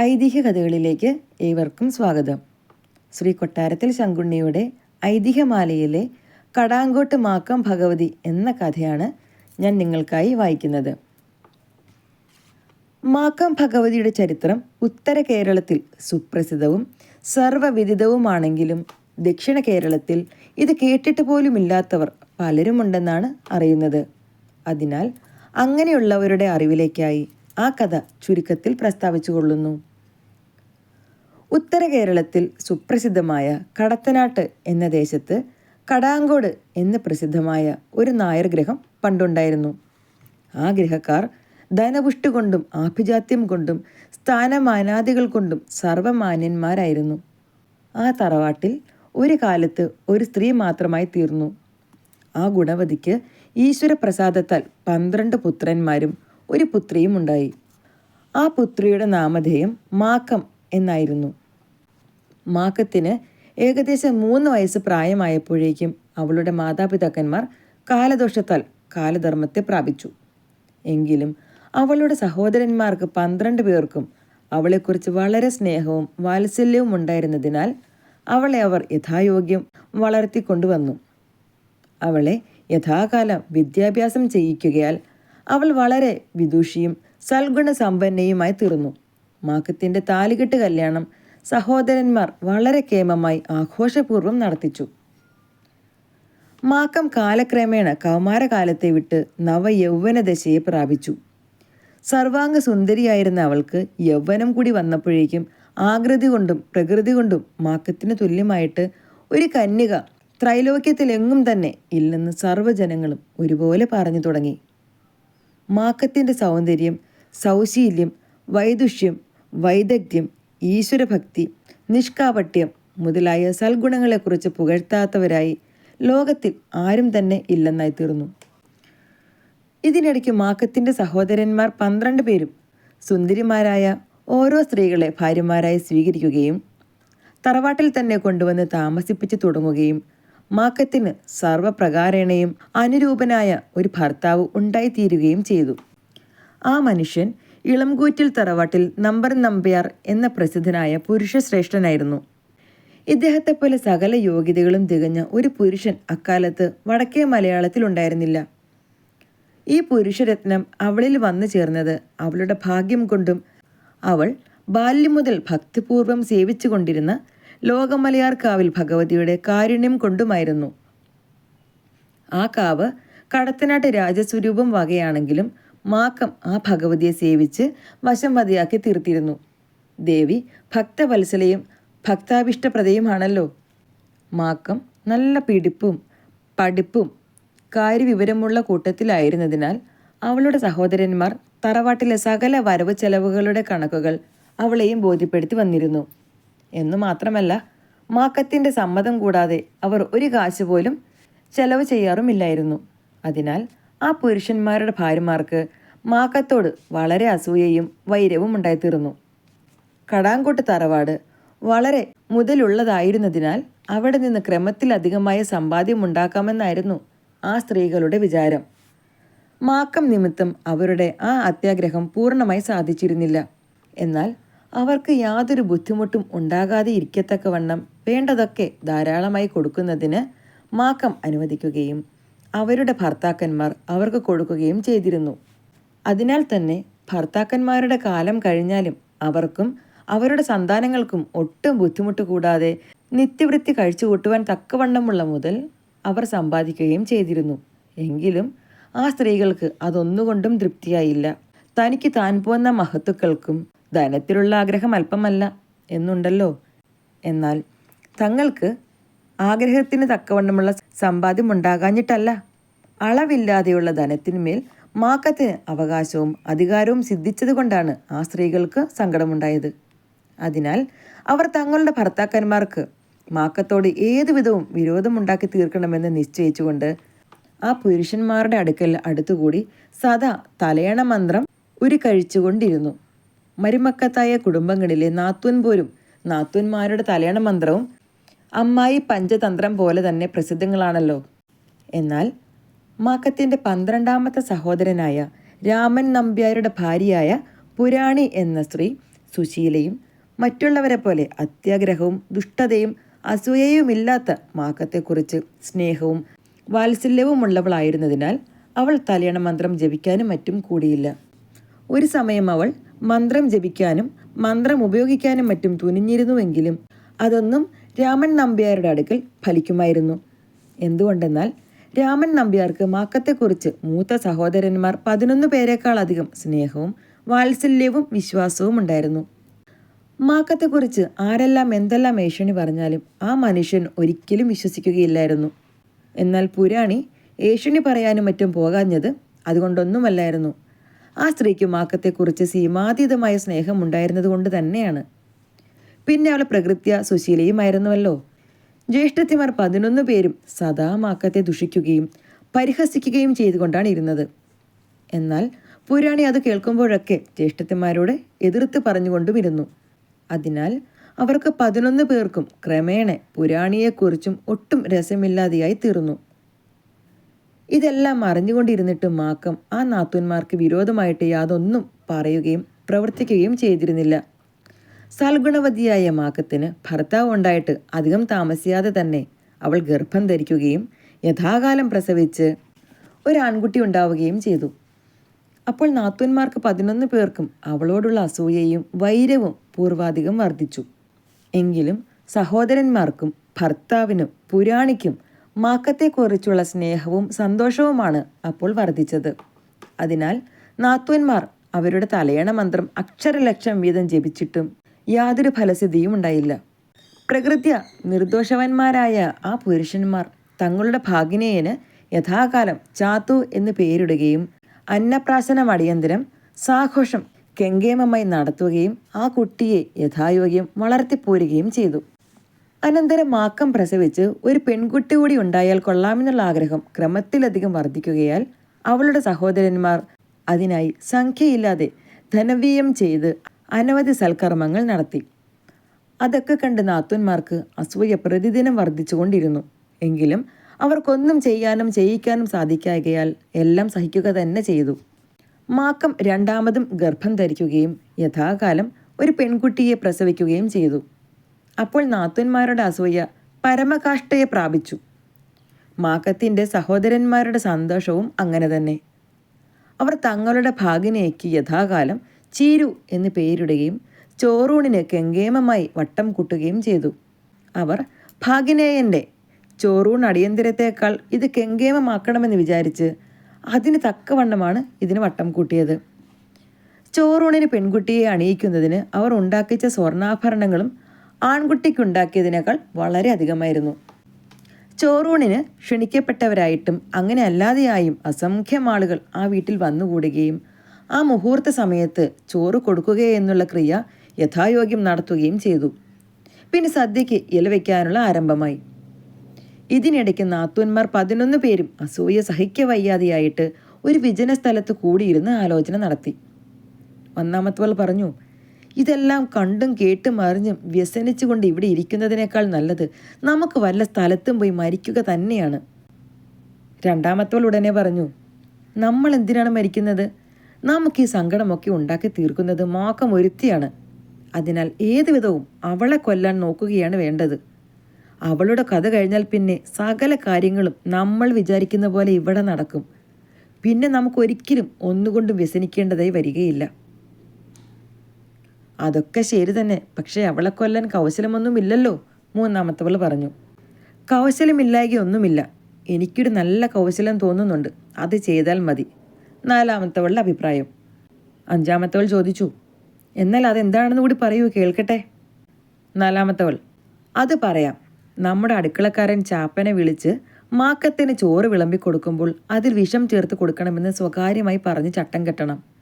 ഐതിഹ്യ കഥകളിലേക്ക് ഏവർക്കും സ്വാഗതം. ശ്രീ കൊട്ടാരത്തിൽ ശങ്കുണ്ണിയുടെ ഐതിഹ്യമാലയിലെ കടാങ്കോട്ട് മാക്കം ഭഗവതി എന്ന കഥയാണ് ഞാൻ നിങ്ങൾക്കായി വായിക്കുന്നത്. മാക്കം ഭഗവതിയുടെ ചരിത്രം ഉത്തര കേരളത്തിൽ സുപ്രസിദ്ധവും സർവവിദിതവുമാണെങ്കിലും ദക്ഷിണ കേരളത്തിൽ ഇത് കേട്ടിട്ട് പോലുമില്ലാത്തവർ പലരുമുണ്ടെന്നാണ് അറിയുന്നത്. അതിനാൽ അങ്ങനെയുള്ളവരുടെ അറിവിലേക്കായി ആ കഥ ചുരുക്കത്തിൽ പ്രസ്താവിച്ചു കൊള്ളുന്നു ഉത്തര കേരളത്തിൽ സുപ്രസിദ്ധമായ കടത്തനാട്ട് എന്ന ദേശത്ത് കടാങ്കോട് എന്ന് പ്രസിദ്ധമായ ഒരു നായർ ഗ്രഹം പണ്ടുണ്ടായിരുന്നു. ആ ഗ്രഹക്കാർ ധനപുഷ്ടി കൊണ്ടും ആഭിജാത്യം കൊണ്ടും സ്ഥാനമാനാദികൾ കൊണ്ടും സർവമാന്യന്മാരായിരുന്നു ആ തറവാട്ടിൽ ഒരു കാലത്ത് ഒരു സ്ത്രീ മാത്രമായി തീർന്നു. ആ ഗുണവതിക്ക് ഈശ്വരപ്രസാദത്താൽ പന്ത്രണ്ട് പുത്രന്മാരും ഒരു പുത്രിയും ഉണ്ടായി. ആ പുത്രിയുടെ നാമധേയം മാക്കം എന്നായിരുന്നു. മാക്കത്തിന് ഏകദേശം മൂന്ന് വയസ്സ് പ്രായമായപ്പോഴേക്കും അവളുടെ മാതാപിതാക്കന്മാർ കാലദോഷത്താൽ കാലധർമ്മത്തെ പ്രാപിച്ചു. എങ്കിലും അവളുടെ സഹോദരന്മാർക്ക് പന്ത്രണ്ട് പേർക്കും അവളെക്കുറിച്ച് വളരെ സ്നേഹവും വാത്സല്യവും ഉണ്ടായിരുന്നതിനാൽ അവളെ അവർ യഥായോഗ്യം വളർത്തിക്കൊണ്ടുവന്നു. അവളെ യഥാകാലം വിദ്യാഭ്യാസം ചെയ്യിക്കുകയാൽ അവൾ വളരെ വിദുഷിയും സൽഗുണ സമ്പന്നയുമായി തീർന്നു. മാക്കത്തിന്റെ താലികെട്ട് കല്യാണം സഹോദരന്മാർ വളരെ കേമമായി ആഘോഷപൂർവം നടത്തിച്ചു. മാക്കം കാലക്രമേണ കൗമാരകാലത്തെ വിട്ട് നവയൗവന ദശയെ പ്രാപിച്ചു. സർവാംഗ സുന്ദരിയായിരുന്ന അവൾക്ക് യൗവനം കൂടി വന്നപ്പോഴേക്കും ആകൃതി കൊണ്ടും പ്രകൃതി കൊണ്ടും മാക്കത്തിന് തുല്യമായിട്ട് ഒരു കന്യക ത്രൈലോക്യത്തിലെങ്ങും തന്നെ ഇല്ലെന്ന് സർവജനങ്ങളും ഒരുപോലെ പറഞ്ഞു തുടങ്ങി. മാക്കത്തിന്റെ സൗന്ദര്യം സൗശീല്യം വൈദുഷ്യം വൈദഗ്ധ്യം ഈശ്വരഭക്തി നിഷ്കാപട്യം മുതലായ സൽഗുണങ്ങളെക്കുറിച്ച് പുകഴ്ത്താത്തവരായി ലോകത്തിൽ ആരും തന്നെ ഇല്ലെന്നായി തീർന്നു. ഇതിനിടയ്ക്ക് മാക്കത്തിന്റെ സഹോദരന്മാർ പന്ത്രണ്ട് പേരും സുന്ദരിമാരായ ഓരോ സ്ത്രീകളെ ഭാര്യമാരായി സ്വീകരിക്കുകയും തറവാട്ടിൽ തന്നെ കൊണ്ടുവന്ന് താമസിപ്പിച്ച് തുടങ്ങുകയും മാക്കത്തിന് സർവപ്രകാരേണയും അനുരൂപനായ ഒരു ഭർത്താവ് ഉണ്ടായിത്തീരുകയും ചെയ്തു. ആ മനുഷ്യൻ ഇളംകൂറ്റിൽ തറവാട്ടിൽ നമ്പർ നമ്പ്യാർ എന്ന പ്രസിദ്ധനായ പുരുഷശ്രേഷ്ഠനായിരുന്നു. ഇദ്ദേഹത്തെ പോലെ സകല യോഗ്യതകളും തികഞ്ഞ ഒരു പുരുഷൻ അക്കാലത്ത് വടക്കേ മലയാളത്തിൽ ഉണ്ടായിരുന്നില്ല. ഈ പുരുഷരത്നം അവളിൽ വന്നു ചേർന്നത് അവളുടെ ഭാഗ്യം കൊണ്ടും അവൾ ബാല്യം മുതൽ ഭക്തിപൂർവം സേവിച്ചു കൊണ്ടിരുന്ന ലോകമലയാർ കാവിൽ ഭഗവതിയുടെ കാരുണ്യം കൊണ്ടുമായിരുന്നു. ആ കാവ് കടത്തനാട്ട് രാജസ്വരൂപം വകയാണെങ്കിലും മാക്കം ആ ഭഗവതിയെ സേവിച്ച് വശംവതിയാക്കി തീർത്തിരുന്നു. ദേവി ഭക്തവത്സലയും ഭക്താഭിഷ്ടപ്രദയുമാണല്ലോ. മാക്കം നല്ല പിടിപ്പും പഠിപ്പും കാര്യവിവരമുള്ള കൂട്ടത്തിലായിരുന്നതിനാൽ അവളുടെ സഹോദരന്മാർ തറവാട്ടിലെ സകല വരവ് ചെലവുകളുടെ കണക്കുകൾ അവളെയും ബോധ്യപ്പെടുത്തി വന്നിരുന്നു. എന്നു മാത്രമല്ല മാക്കത്തിന്റെ സമ്മതം കൂടാതെ അവർ ഒരു കാശ് പോലും ചെലവ് ചെയ്യാറുമില്ലായിരുന്നു. അതിനാൽ ആ പുരുഷന്മാരുടെ ഭാര്യമാർക്ക് മാക്കത്തോട് വളരെ അസൂയയും വൈരവും ഉണ്ടായിത്തീർന്നു. കടാങ്കോട്ട് തറവാട് വളരെ മുതലുള്ളതായിരുന്നതിനാൽ അവിടെ നിന്ന് ക്രമത്തിലധികമായ സമ്പാദ്യം ഉണ്ടാക്കാമെന്നായിരുന്നു ആ സ്ത്രീകളുടെ വിചാരം. മാക്കം നിമിത്തം അവരുടെ ആ അത്യാഗ്രഹം പൂർണമായി സാധിച്ചിരുന്നില്ല. എന്നാൽ അവർക്ക് യാതൊരു ബുദ്ധിമുട്ടും ഉണ്ടാകാതെ ഇരിക്കത്തക്കവണ്ണം വേണ്ടതൊക്കെ ധാരാളമായി കൊടുക്കുന്നതിന് മാക്കം അനുവദിക്കുകയും അവരുടെ ഭർത്താക്കന്മാർ അവർക്ക് കൊടുക്കുകയും ചെയ്തിരുന്നു. അതിനാൽ തന്നെ ഭർത്താക്കന്മാരുടെ കാലം കഴിഞ്ഞാലും അവർക്കും അവരുടെ സന്താനങ്ങൾക്കും ഒട്ടും ബുദ്ധിമുട്ട് കൂടാതെ നിത്യവൃത്തി കഴിച്ചു കൂട്ടുവാൻ തക്കവണ്ണമുള്ള മുതൽ അവർ സമ്പാദിക്കുകയും ചെയ്തിരുന്നു. എങ്കിലും ആ സ്ത്രീകൾക്ക് അതൊന്നുകൊണ്ടും തൃപ്തിയായില്ല. തനിക്ക് താൻ പോന്ന മഹത്തുക്കൾക്കും ധനത്തിലുള്ള ആഗ്രഹം അല്പമല്ല എന്നുണ്ടല്ലോ. എന്നാൽ തങ്ങൾക്ക് ആഗ്രഹത്തിന് തക്കവണ്ണമുള്ള സമ്പാദ്യം ഉണ്ടാകാഞ്ഞിട്ടല്ല. അളവില്ലാതെയുള്ള ധനത്തിന്മേൽ മാക്കത്തിന് അവകാശവും അധികാരവും സിദ്ധിച്ചതുകൊണ്ടാണ് ആ സ്ത്രീകൾക്ക് സങ്കടമുണ്ടായത്. അതിനാൽ അവർ തങ്ങളുടെ ഭർത്താക്കന്മാർക്ക് മാക്കത്തോട് ഏതുവിധവും വിരോധമുണ്ടാക്കി തീർക്കണമെന്ന് നിശ്ചയിച്ചുകൊണ്ട് ആ പുരുഷന്മാരുടെ അടുക്കൽ അടുത്തുകൂടി സദാ തലയണ മന്ത്രം ഉരുക്കഴിച്ചുകൊണ്ടിരുന്നു. മരുമക്കത്തായ കുടുംബങ്ങളിലെ നാത്വൻ പോലും നാത്വന്മാരുടെ തലയണ മന്ത്രവും അമ്മായി പഞ്ചതന്ത്രം പോലെ തന്നെ പ്രസിദ്ധങ്ങളാണല്ലോ. എന്നാൽ മാക്കത്തിന്റെ പന്ത്രണ്ടാമത്തെ സഹോദരനായ രാമൻ നമ്പ്യാരുടെ ഭാര്യയായ പുരാണി എന്ന സ്ത്രീ സുശീലയും മറ്റുള്ളവരെ പോലെ അത്യാഗ്രഹവും ദുഷ്ടതയും അസൂയയുമില്ലാത്ത മാക്കത്തെക്കുറിച്ച് സ്നേഹവും വാത്സല്യവുമുള്ളവളായിരുന്നതിനാൽ അവൾ തലയണ മന്ത്രം ജപിക്കാനും മറ്റും കൂടിയില്ല. ഒരു സമയം അവൾ മന്ത്രം ജപിക്കാനും മന്ത്രം ഉപയോഗിക്കാനും മറ്റും തുനിഞ്ഞിരുന്നുവെങ്കിലും അതൊന്നും രാമൻ നമ്പ്യാരുടെ അടുക്കൽ ഫലിക്കുമായിരുന്നു. എന്തുകൊണ്ടെന്നാൽ രാമൻ നമ്പ്യാർക്ക് മാക്കത്തെക്കുറിച്ച് മൂത്ത സഹോദരന്മാർ പതിനൊന്ന് പേരെക്കാളധികം സ്നേഹവും വാത്സല്യവും വിശ്വാസവും ഉണ്ടായിരുന്നു. മാക്കത്തെക്കുറിച്ച് ആരെല്ലാം എന്തെല്ലാം ഏഷണി പറഞ്ഞാലും ആ മനുഷ്യൻ ഒരിക്കലും വിശ്വസിക്കുകയില്ലായിരുന്നു. എന്നാൽ പുരാണി ഏഷണി പറയാനും മറ്റും പോകാഞ്ഞത് അതുകൊണ്ടൊന്നുമല്ലായിരുന്നു. ആ സ്ത്രീക്കും ആക്കത്തെക്കുറിച്ച് സീമാതീതമായ സ്നേഹം ഉണ്ടായിരുന്നത് കൊണ്ട് തന്നെയാണ്. പിന്നെ അവൾ പ്രകൃത്യ സുശീലയുമായിരുന്നുവല്ലോ ജ്യേഷ്ഠത്തിമാർ പതിനൊന്ന് പേരും സദാ മാക്കത്തെ ദുഷിക്കുകയും പരിഹസിക്കുകയും ചെയ്തുകൊണ്ടാണ് ഇരുന്നത്. എന്നാൽ പുരാണി അത് കേൾക്കുമ്പോഴൊക്കെ ജ്യേഷ്ഠത്തിമാരോട് എതിർത്ത് പറഞ്ഞുകൊണ്ടുമിരുന്നു. അതിനാൽ അവർക്ക് പതിനൊന്ന് പേർക്കും ക്രമേണ പുരാണിയെക്കുറിച്ചും ഒട്ടും രസമില്ലാതെയായി തീർന്നു. ഇതെല്ലാം അറിഞ്ഞുകൊണ്ടിരുന്നിട്ടും മാക്കം ആ നാത്തൂന്മാർക്ക് വിരോധമായിട്ട് യാതൊന്നും പറയുകയും പ്രവർത്തിക്കുകയും ചെയ്തിരുന്നില്ല. സൽഗുണവതിയായ മാക്കത്തിന് ഭർത്താവ് ഉണ്ടായിട്ട് അധികം താമസിയാതെ തന്നെ അവൾ ഗർഭം ധരിക്കുകയും യഥാകാലം പ്രസവിച്ച് ഒരു ആൺകുട്ടി ഉണ്ടാവുകയും ചെയ്തു. അപ്പോൾ നാത്തൂന്മാർക്ക് പതിനൊന്ന് പേർക്കും അവളോടുള്ള അസൂയയും വൈരവും പൂർവാധികം വർദ്ധിച്ചു. എങ്കിലും സഹോദരന്മാർക്കും ഭർത്താവിനും പുരാണിക്കും മാക്കത്തെക്കുറിച്ചുള്ള സ്നേഹവും സന്തോഷവുമാണ് അപ്പോൾ വർദ്ധിച്ചത്. അതിനാൽ നാത്വന്മാർ അവരുടെ തലയണ മന്ത്രം അക്ഷരലക്ഷം വീതം ജപിച്ചിട്ടും യാതൊരു ഫലസിദ്ധിയും ഉണ്ടായില്ല. പ്രകൃത്യ നിർദോഷവന്മാരായ ആ പുരുഷന്മാർ തങ്ങളുടെ ഭാഗിനേയന് യഥാകാലം ചാത്തു എന്ന് പേരിടുകയും അന്നപ്രാസന അടിയന്തരം സാഘോഷം കെങ്കേമമായി നടത്തുകയും ആ കുട്ടിയെ യഥായോഗ്യം വളർത്തിപ്പോരുകയും ചെയ്തു. അനന്തരം മാക്കം പ്രസവിച്ച് ഒരു പെൺകുട്ടി കൂടി ഉണ്ടായാൽ കൊള്ളാമെന്നുള്ള ആഗ്രഹം ക്രമത്തിലധികം വർദ്ധിക്കുകയാൽ അവളുടെ സഹോദരന്മാർ അതിനായി സംഖ്യയില്ലാതെ ധനവീയം ചെയ്ത് അനവധി സൽക്കർമ്മങ്ങൾ നടത്തി. അതൊക്കെ കണ്ട് നാത്തൂന്മാർക്ക് അസൂയ പ്രതിദിനം വർദ്ധിച്ചുകൊണ്ടിരുന്നു. എങ്കിലും അവർക്കൊന്നും ചെയ്യാനും ചെയ്യിക്കാനും സാധിക്കായകയാൽ എല്ലാം സഹിക്കുക തന്നെ ചെയ്തു. മാക്കം രണ്ടാമതും ഗർഭം ധരിക്കുകയും യഥാകാലം ഒരു പെൺകുട്ടിയെ പ്രസവിക്കുകയും ചെയ്തു. അപ്പോൾ നാത്തൂന്മാരുടെ അസൂയ പരമകാഷ്ഠയെ പ്രാപിച്ചു. മാക്കത്തിന്റെ സഹോദരന്മാരുടെ സന്തോഷവും അങ്ങനെ തന്നെ. അവർ തങ്ങളുടെ ഭാഗിനേക്ക് യഥാകാലം ചീരു എന്ന് പേരിടുകയും ചോറൂണിന് കെങ്കേമമായി വട്ടം കൂട്ടുകയും ചെയ്തു. അവർ ഭാഗിനേയന്റെ ചോറൂൺ അടിയന്തിരത്തേക്കാൾ ഇത് കെങ്കേമമാക്കണമെന്ന് വിചാരിച്ച് അതിന് തക്കവണ്ണമാണ് ഇതിന് വട്ടം കൂട്ടിയത്. ചോറൂണിന് പെൺകുട്ടിയെ അണിയിക്കുന്നതിന് അവർ ഉണ്ടാക്കിച്ച സ്വർണാഭരണങ്ങളും ആൺകുട്ടിക്കുണ്ടാക്കിയതിനേക്കാൾ വളരെ അധികമായിരുന്നു. ചോറൂണിന് ക്ഷണിക്കപ്പെട്ടവരായിട്ടും അങ്ങനെ അല്ലാതെയായും അസംഖ്യം ആളുകൾ ആ വീട്ടിൽ വന്നുകൂടുകയും ആ മുഹൂർത്ത സമയത്ത് ചോറ് കൊടുക്കുകയെന്നുള്ള ക്രിയ യഥായോഗ്യം നടത്തുകയും ചെയ്തു. പിന്നെ സദ്യയ്ക്ക് ഇല വയ്ക്കാനുള്ള ആരംഭമായി. ഇതിനിടയ്ക്ക് നാത്തൂന്മാർ പതിനൊന്ന് പേരും അസൂയ സഹിക്ക വയ്യാതെയായിട്ട് ഒരു വിജന സ്ഥലത്ത് കൂടിയിരുന്ന് ആലോചന നടത്തി. ഒന്നാമത്തവൾ പറഞ്ഞു ഇതെല്ലാം കണ്ടും കേട്ടും അറിഞ്ഞും വ്യസനിച്ചുകൊണ്ട് ഇവിടെ ഇരിക്കുന്നതിനേക്കാൾ നല്ലത് നമുക്ക് വല്ല സ്ഥലത്തും പോയി മരിക്കുക തന്നെയാണ്. രണ്ടാമത്തവൾ ഉടനെ പറഞ്ഞു നമ്മൾ എന്തിനാണ് മരിക്കുന്നത്? നമുക്ക് ഈ സങ്കടമൊക്കെ ഉണ്ടാക്കി തീർക്കുന്നത് മാക്കം ഒരുത്തിയാണ്. അതിനാൽ ഏതുവിധവും അവളെ കൊല്ലാൻ നോക്കുകയാണ് വേണ്ടത്. അവളുടെ കഥ കഴിഞ്ഞാൽ പിന്നെ സകല കാര്യങ്ങളും നമ്മൾ വിചാരിക്കുന്ന പോലെ ഇവിടെ നടക്കും. പിന്നെ നമുക്കൊരിക്കലും ഒന്നുകൊണ്ടും വ്യസനിക്കേണ്ടതായി വരികയില്ല. അതൊക്കെ ശരി തന്നെ. പക്ഷേ അവളെ കൊല്ലാൻ കൗശലമൊന്നുമില്ലല്ലോ മൂന്നാമത്തവൾ പറഞ്ഞു. കൗശലമില്ലായകയൊന്നുമില്ല. എനിക്കൊരു നല്ല കൗശലം തോന്നുന്നുണ്ട്. അത് ചെയ്താൽ മതി. നാലാമത്തവളുടെ അഭിപ്രായം. അഞ്ചാമത്തവൾ ചോദിച്ചു എന്നാൽ അതെന്താണെന്ന് കൂടി പറയൂ കേൾക്കട്ടെ? നാലാമത്തവൾ അത് പറയാം. നമ്മുടെ അടുക്കളക്കാരൻ ചാപ്പനെ വിളിച്ച് മാക്കത്തിന് ചോറ് വിളമ്പി കൊടുക്കുമ്പോൾ അതിൽ വിഷം ചേർത്ത് കൊടുക്കണമെന്ന് സ്വകാര്യമായി പറഞ്ഞ് ചട്ടം കെട്ടണം.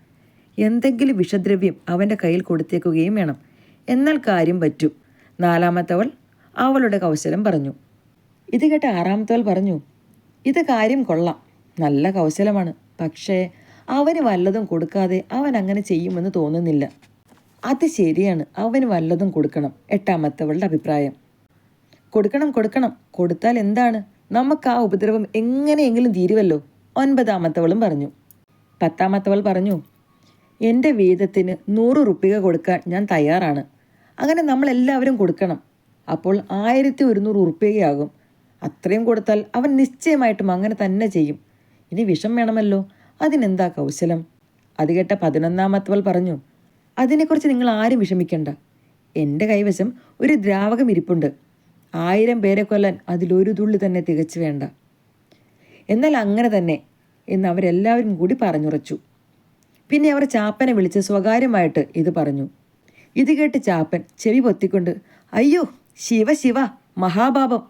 എന്തെങ്കിലും വിഷദ്രവ്യം അവന്റെ കയ്യിൽ കൊടുത്തേക്കുകയും വേണം. എന്നാൽ കാര്യം പറ്റും. നാലാമത്തവൾ അവളുടെ കൗശലം പറഞ്ഞു. ഇത് കേട്ട ആറാമത്തവൾ പറഞ്ഞു ഇത് കാര്യം കൊള്ളാം. നല്ല കൗശലമാണ്. പക്ഷേ അവന് വല്ലതും കൊടുക്കാതെ അവൻ അങ്ങനെ ചെയ്യുമെന്ന് തോന്നുന്നില്ല. അത് ശരിയാണ്. അവന് വല്ലതും കൊടുക്കണം. എട്ടാമത്തവളുടെ അഭിപ്രായം. കൊടുക്കണം കൊടുക്കണം. കൊടുത്താൽ എന്താണ്? നമുക്ക് ആ ഉപദ്രവം എങ്ങനെയെങ്കിലും തീരുവല്ലോ. ഒൻപതാമത്തവളും പറഞ്ഞു. പത്താമത്തവൾ പറഞ്ഞു എന്റെ വീതത്തിന് നൂറ് റുപ്പിക കൊടുക്കാൻ ഞാൻ തയ്യാറാണ്. അങ്ങനെ നമ്മളെല്ലാവരും കൊടുക്കണം. അപ്പോൾ ആയിരത്തി ഒരുന്നൂറ് റുപ്പികയാകും. അത്രയും കൊടുത്താൽ അവൻ നിശ്ചയമായിട്ടും അങ്ങനെ തന്നെ ചെയ്യും. ഇനി വിഷം വേണമല്ലോ. അതിനെന്താ കൗശലം? അത് കേട്ട പതിനൊന്നാമത്തവൾ പറഞ്ഞു അതിനെക്കുറിച്ച് നിങ്ങൾ ആരും വിഷമിക്കണ്ട. എന്റെ കൈവശം ഒരു ദ്രാവകം ഇരിപ്പുണ്ട്. ആയിരം പേരെ കൊല്ലാൻ അതിലൊരു തുള്ളി തന്നെ തികച്ചു വേണ്ട. എന്നാൽ അങ്ങനെ തന്നെ എന്ന് അവരെല്ലാവരും കൂടി പറഞ്ഞുറച്ചു. പിന്നെ അവർ ചാപ്പനെ വിളിച്ച് സ്വകാര്യമായിട്ട് ഇത് പറഞ്ഞു. ഇത് കേട്ട് ചാപ്പൻ ചെവി പൊത്തിക്കൊണ്ട് അയ്യോ ശിവ ശിവ മഹാപാപം.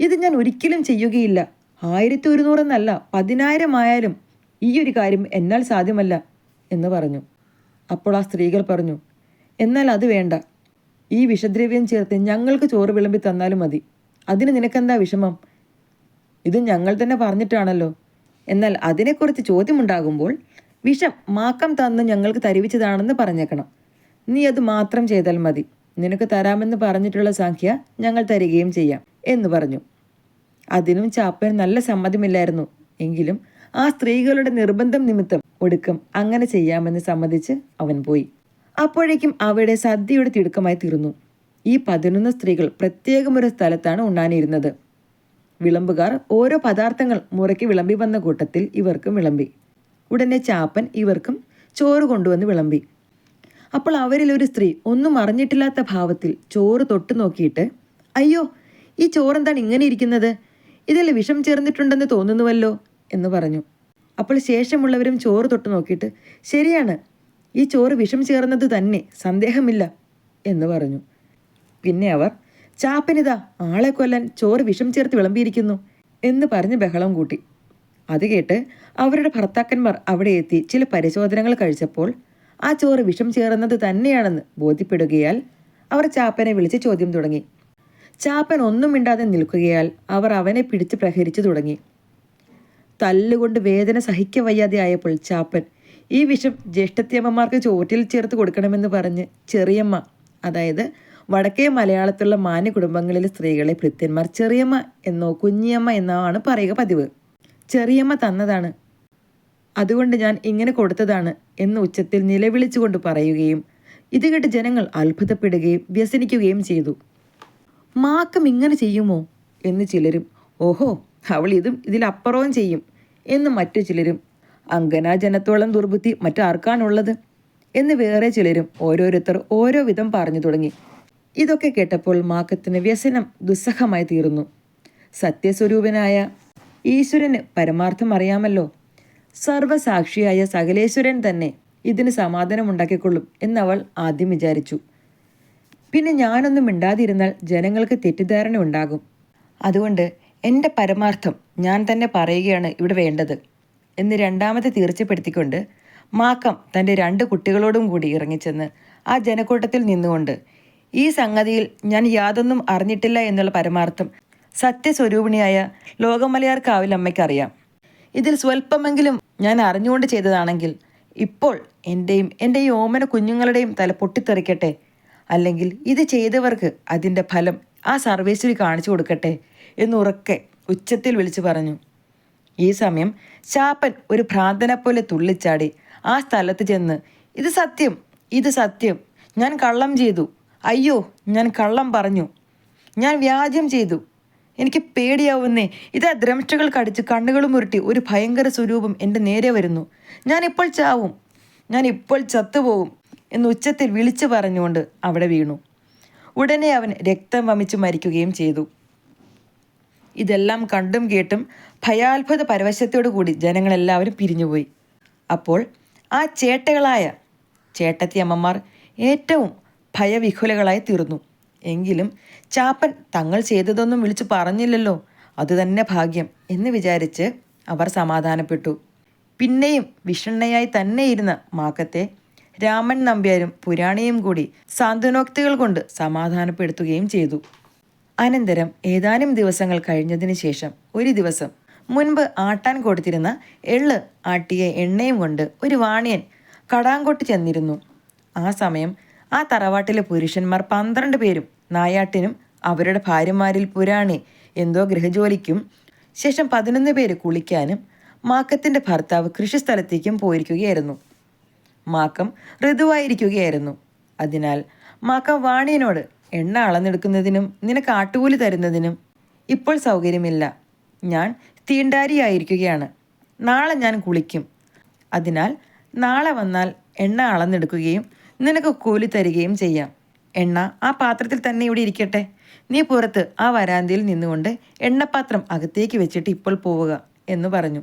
ഇത് ഞാൻ ഒരിക്കലും ചെയ്യുകയില്ല. ആയിരത്തി ഒരുന്നൂറെന്നല്ല പതിനായിരം ആയാലും ഈ ഒരു കാര്യം എന്നാൽ സാധ്യമല്ല എന്ന് പറഞ്ഞു. അപ്പോൾ ആ സ്ത്രീകൾ പറഞ്ഞു എന്നാൽ അത് വേണ്ട. ഈ വിഷദ്രവ്യം ചേർത്ത് ഞങ്ങൾക്ക് ചോറ് വിളമ്പി തന്നാലും മതി. അതിന് നിനക്കെന്താ വിഷമം? ഇത് ഞങ്ങൾ തന്നെ പറഞ്ഞിട്ടാണല്ലോ. എന്നാൽ അതിനെക്കുറിച്ച് ചോദ്യമുണ്ടാകുമ്പോൾ വിഷം മാക്കം തന്ന് ഞങ്ങൾക്ക് തരിവിച്ചതാണെന്ന് പറഞ്ഞേക്കണം. നീ അത് മാത്രം ചെയ്താൽ മതി. നിനക്ക് തരാമെന്ന് പറഞ്ഞിട്ടുള്ള സംഖ്യ ഞങ്ങൾ തരികയും ചെയ്യാം എന്ന് പറഞ്ഞു. അതിനും ചാപ്പന് നല്ല സമ്മതമില്ലായിരുന്നു. എങ്കിലും ആ സ്ത്രീകളുടെ നിർബന്ധം നിമിത്തം ഒടുക്കം അങ്ങനെ ചെയ്യാമെന്ന് സമ്മതിച്ച് അവൻ പോയി. അപ്പോഴേക്കും അവിടെ സദ്യയുടെ തിടുക്കമായി തീർന്നു. ഈ പതിനൊന്ന് സ്ത്രീകൾ പ്രത്യേകമൊരു സ്ഥലത്താണ് ഉണ്ണാനിരുന്നത്. വിളമ്പുകാർ ഓരോ പദാർത്ഥങ്ങൾ മുറയ്ക്ക് വിളമ്പി വന്ന കൂട്ടത്തിൽ ഇവർക്കും വിളമ്പി. ഉടനെ ചാപ്പൻ ഇവർക്കും ചോറ് കൊണ്ടുവന്ന് വിളമ്പി. അപ്പോൾ അവരിലൊരു സ്ത്രീ ഒന്നും അറിഞ്ഞിട്ടില്ലാത്ത ഭാവത്തിൽ ചോറ് തൊട്ടു നോക്കിയിട്ട് അയ്യോ ഈ ചോറെന്താണ് ഇങ്ങനെ ഇരിക്കുന്നത്? ഇതിൽ വിഷം ചേർന്നിട്ടുണ്ടെന്ന് തോന്നുന്നുവല്ലോ എന്ന് പറഞ്ഞു. അപ്പോൾ ശേഷമുള്ളവരും ചോറ് തൊട്ട് നോക്കിയിട്ട് ശരിയാണ് ഈ ചോറ് വിഷം ചേർന്നത് തന്നെ സന്ദേഹമില്ല എന്ന് പറഞ്ഞു. പിന്നെ അവർ ചാപ്പനിതാ ആളെ കൊല്ലാൻ ചോറ് വിഷം ചേർത്ത് വിളമ്പിയിരിക്കുന്നു എന്ന് പറഞ്ഞ് ബഹളം കൂട്ടി. അത് കേട്ട് അവരുടെ ഭർത്താക്കന്മാർ അവിടെ എത്തി ചില പരിശോധനകൾ കഴിച്ചപ്പോൾ ആ ചോറ് വിഷം ചേർന്നത് തന്നെയാണെന്ന് ബോധ്യപ്പെടുകയാൽ അവർ ചാപ്പനെ വിളിച്ച് ചോദ്യം തുടങ്ങി. ചാപ്പൻ ഒന്നും മിണ്ടാതെ നിൽക്കുകയാൽ അവർ അവനെ പിടിച്ച് പ്രഹരിച്ചു തുടങ്ങി. തല്ലുകൊണ്ട് വേദന സഹിക്ക വയ്യാതെ ആയപ്പോൾ ചാപ്പൻ ഈ വിഷം ജ്യേഷ്ഠത്യമ്മമാർക്ക് ചോറ്റിൽ ചേർത്ത് കൊടുക്കണമെന്ന് പറഞ്ഞ് ചെറിയമ്മ അതായത് വടക്കേ മലയാളത്തിലുള്ള മാന്യ കുടുംബങ്ങളിലെ സ്ത്രീകളെ ഭൃത്യന്മാർ ചെറിയമ്മ എന്നോ കുഞ്ഞിയമ്മ എന്നോ ആണ് പറയുക പതിവ്. ചെറിയമ്മ തന്നതാണ് അതുകൊണ്ട് ഞാൻ ഇങ്ങനെ കൊടുത്തതാണ് എന്ന് ഉച്ചത്തിൽ നിലവിളിച്ചുകൊണ്ട് പറയുകയും ഇത് കേട്ട് ജനങ്ങൾ അത്ഭുതപ്പെടുകയും വ്യസനിക്കുകയും ചെയ്തു. മാക്കം ഇങ്ങനെ ചെയ്യുമോ? എന്ന് ചിലരും ഓഹോ അവൾ ഇതും ഇതിലപ്പുറവും ചെയ്യും എന്ന് മറ്റു ചിലരും അങ്കനാ ജനത്തോളം ദുർബുദ്ധി മറ്റാർക്കാണുള്ളത്? എന്ന് വേറെ ചിലരും ഓരോരുത്തർ ഓരോ വിധം പറഞ്ഞു തുടങ്ങി. ഇതൊക്കെ കേട്ടപ്പോൾ മാക്കത്തിന് വ്യസനം ദുസ്സഹമായി തീർന്നു. സത്യസ്വരൂപനായ ഈശ്വരന് പരമാർത്ഥം അറിയാമല്ലോ. സർവസാക്ഷിയായ സകലേശ്വരൻ തന്നെ ഇതിന് സമാധാനമുണ്ടാക്കിക്കൊള്ളും എന്നവൾ ആദ്യം വിചാരിച്ചു. പിന്നെ ഞാനൊന്നും മിണ്ടാതിരുന്നാൽ ജനങ്ങൾക്ക് തെറ്റിദ്ധാരണ ഉണ്ടാകും. അതുകൊണ്ട് എന്റെ പരമാർത്ഥം ഞാൻ തന്നെ പറയുകയാണ് ഇവിടെ വേണ്ടത് എന്ന് രണ്ടാമത്തെ തീർച്ചപ്പെടുത്തിക്കൊണ്ട് മാക്കം തന്റെ രണ്ട് കുട്ടികളോടും കൂടി ഇറങ്ങിച്ചെന്ന് ആ ജനക്കൂട്ടത്തിൽ നിന്നുകൊണ്ട് ഈ സംഗതിയിൽ ഞാൻ യാതൊന്നും അറിഞ്ഞിട്ടില്ല എന്നുള്ള പരമാർത്ഥം സത്യസ്വരൂപിണിയായ ലോകമലയാർ അമ്മയ്ക്കറിയാം ഇതിൽ സ്വല്പമെങ്കിലും ഞാൻ അറിഞ്ഞുകൊണ്ട് ചെയ്തതാണെങ്കിൽ ഇപ്പോൾ എന്റെയും എന്റെ ഈ ഓമന കുഞ്ഞുങ്ങളുടെയും തല പൊട്ടിത്തെറിക്കട്ടെ. അല്ലെങ്കിൽ ഇത് ചെയ്തവർക്ക് അതിന്റെ ഫലം ആ സർവീസിൽ കാണിച്ചു കൊടുക്കട്ടെ എന്നുറക്കെ ഉച്ചത്തിൽ വിളിച്ചു പറഞ്ഞു. ഈ സമയം ചാപ്പൻ ഒരു ഭ്രാന്തനെ പോലെ തുള്ളിച്ചാടി ആ സ്ഥലത്ത് ചെന്ന് ഇത് സത്യം ഇത് സത്യം ഞാൻ കള്ളം ചെയ്തു. അയ്യോ ഞാൻ കള്ളം പറഞ്ഞു. ഞാൻ വ്യാജം ചെയ്തു. എനിക്ക് പേടിയാവുന്നേ. ഇതാ ദ്രംഷ്ടകൾ കടിച്ച് കണ്ണുകളും ഉരുട്ടി ഒരു ഭയങ്കര സ്വരൂപം എന്റെ നേരെ വരുന്നു. ഞാൻ ഇപ്പോൾ ചാവും. ഞാൻ ഇപ്പോൾ ചത്തുപോകും എന്ന് ഉച്ചത്തിൽ വിളിച്ചു പറഞ്ഞുകൊണ്ട് അവിടെ വീണു. ഉടനെ അവൻ രക്തം വമിച്ച് മരിക്കുകയും ചെയ്തു. ഇതെല്ലാം കണ്ടും കേട്ടും ഭയാത്ഭുത പരവശത്തോടു കൂടി ജനങ്ങളെല്ലാവരും പിരിഞ്ഞുപോയി. അപ്പോൾ ആ ചേട്ടകളായ ചേട്ടത്തി അമ്മമാർ ഏറ്റവും ഭയവിഹുലകളായി തീർന്നു. എങ്കിലും ചാപ്പൻ തങ്ങൾ ചെയ്തതൊന്നും വിളിച്ചു പറഞ്ഞില്ലല്ലോ. അതുതന്നെ ഭാഗ്യം എന്ന് വിചാരിച്ച് അവർ സമാധാനപ്പെട്ടു. പിന്നെയും വിഷണ്ണയായി തന്നെ ഇരുന്ന മാക്കത്തെ രാമൻ നമ്പ്യാരും പുരാണിയും കൂടി സാന്ത്വനോക്തികൾ കൊണ്ട് സമാധാനപ്പെടുത്തുകയും ചെയ്തു. അനന്തരം ഏതാനും ദിവസങ്ങൾ കഴിഞ്ഞതിന് ശേഷം ഒരു ദിവസം മുൻപ് ആട്ടാൻ കൊടുത്തിരുന്ന എള്ള് ആട്ടിയ എണ്ണയും കൊണ്ട് ഒരു വാണിയൻ കടാങ്കോട്ട് ചെന്നിരുന്നു. ആ സമയം ആ തറവാട്ടിലെ പുരുഷന്മാർ പന്ത്രണ്ട് പേരും നായാട്ടിനും അവരുടെ ഭാര്യമാരിൽ പുരാണി എന്തോ ഗൃഹജോലിക്കും ശേഷം പതിനൊന്ന് പേര് കുളിക്കാനും മാക്കത്തിന്റെ ഭർത്താവ് കൃഷിസ്ഥലത്തേക്കും പോയിരിക്കുകയായിരുന്നു. മാക്കം ഋതുവായിരിക്കുകയായിരുന്നു അതിനാൽ മാക്കം വാണിയനോട് എണ്ണ അളന്നെടുക്കുന്നതിനും നിനക്ക് ആട്ടുകൂലി തരുന്നതിനും ഇപ്പോൾ സൗകര്യമില്ല. ഞാൻ തീണ്ടാരിയായിരിക്കുകയാണ്. നാളെ ഞാൻ കുളിക്കും. അതിനാൽ നാളെ വന്നാൽ എണ്ണ അളന്നെടുക്കുകയും നിനക്ക് കൂലി തരികയും ചെയ്യാം. എണ്ണ ആ പാത്രത്തിൽ തന്നെ ഇവിടെ ഇരിക്കട്ടെ. നീ പുറത്ത് ആ വരാന്തയിൽ നിന്നുകൊണ്ട് എണ്ണപാത്രം അകത്തേക്ക് വെച്ചിട്ട് ഇപ്പോൾ പോവുക എന്ന് പറഞ്ഞു.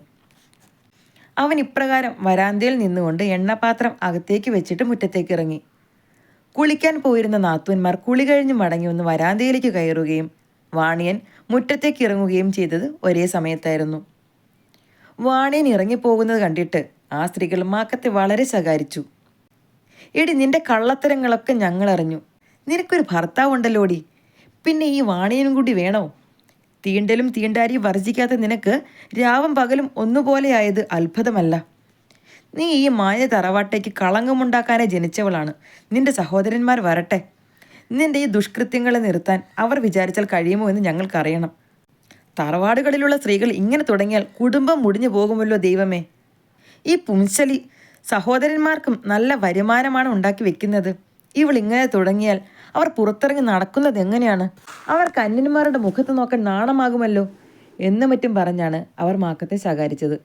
അവൻ ഇപ്രകാരം വരാന്തയിൽ നിന്നുകൊണ്ട് എണ്ണപാത്രം അകത്തേക്ക് വെച്ചിട്ട് മുറ്റത്തേക്ക് ഇറങ്ങി. കുളിക്കാൻ പോയിരുന്ന നാത്തൂന്മാർ കുളി കഴിഞ്ഞ് മടങ്ങി വന്ന് വരാന്തയിലേക്ക് കയറുകയും വാണിയൻ മുറ്റത്തേക്ക് ഇറങ്ങുകയും ചെയ്തത് ഒരേ സമയത്തായിരുന്നു. വാണിയൻ ഇറങ്ങിപ്പോകുന്നത് കണ്ടിട്ട് ആ സ്ത്രീകൾ മാക്കത്തെ വളരെ ശകാരിച്ചു. എടി നിന്റെ കള്ളത്തരങ്ങളൊക്കെ ഞങ്ങൾ അറിഞ്ഞു നിനക്കൊരു ഭർത്താവുണ്ടല്ലോടി. പിന്നെ ഈ വാണിയനും കൂടി വേണോ? തീണ്ടലും തീണ്ടാരിയും വർജിക്കാത്ത നിനക്ക് രാവും പകലും ഒന്നുപോലെയായത് അത്ഭുതമല്ല. നീ ഈ മായ തറവാട്ടേക്ക് കളങ്കമുണ്ടാക്കാനെ ജനിച്ചവളാണ്. നിന്റെ സഹോദരന്മാർ വരട്ടെ. നിന്റെ ഈ ദുഷ്കൃത്യങ്ങളെ നിർത്താൻ അവർ വിചാരിച്ചാൽ കഴിയുമോ എന്ന് ഞങ്ങൾക്കറിയണം. തറവാടുകളിലുള്ള സ്ത്രീകൾ ഇങ്ങനെ തുടങ്ങിയാൽ കുടുംബം മുടിഞ്ഞു പോകുമല്ലോ ദൈവമേ. ഈ പുംശലി സഹോദരന്മാർക്കും നല്ല വരുമാനമാണ് ഉണ്ടാക്കി വെക്കുന്നത്. ഇവൾ ഇങ്ങനെ തുടങ്ങിയാൽ അവർ പുറത്തിറങ്ങി നടക്കുന്നത് എങ്ങനെയാണ്? അവർ കന്യന്മാരുടെ മുഖത്ത് നോക്കാൻ നാണമാകുമല്ലോ എന്ന് മറ്റും പറഞ്ഞാണ് അവർ മാക്കത്തെ ശകാരിച്ചത്.